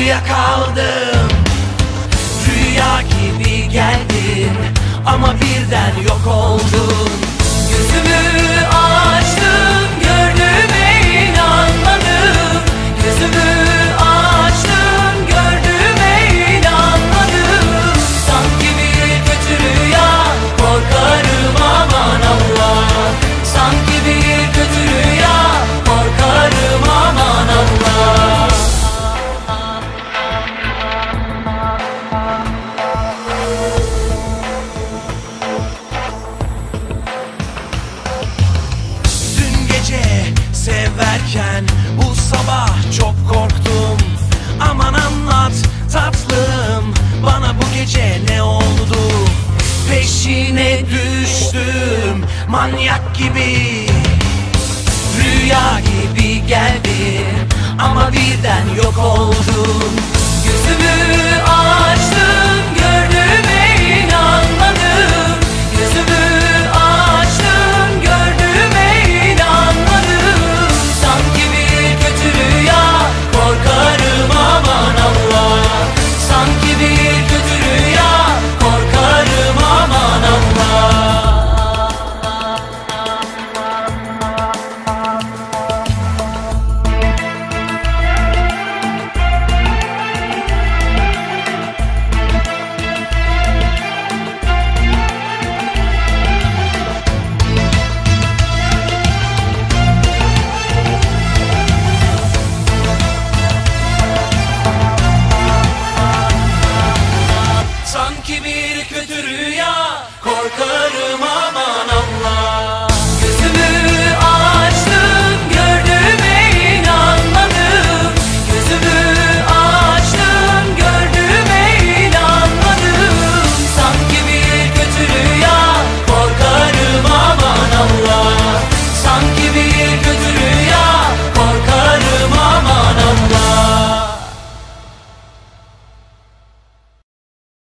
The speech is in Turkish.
uyuyakaldım Rüya gibi geldin ama birden yok severken bu sabah çok korktum. Aman anlat tatlım bana bu gece ne oldu? Peşine düştüm manyak gibi. Rüya gibi geldin ama birden yok oldun Korkarım aman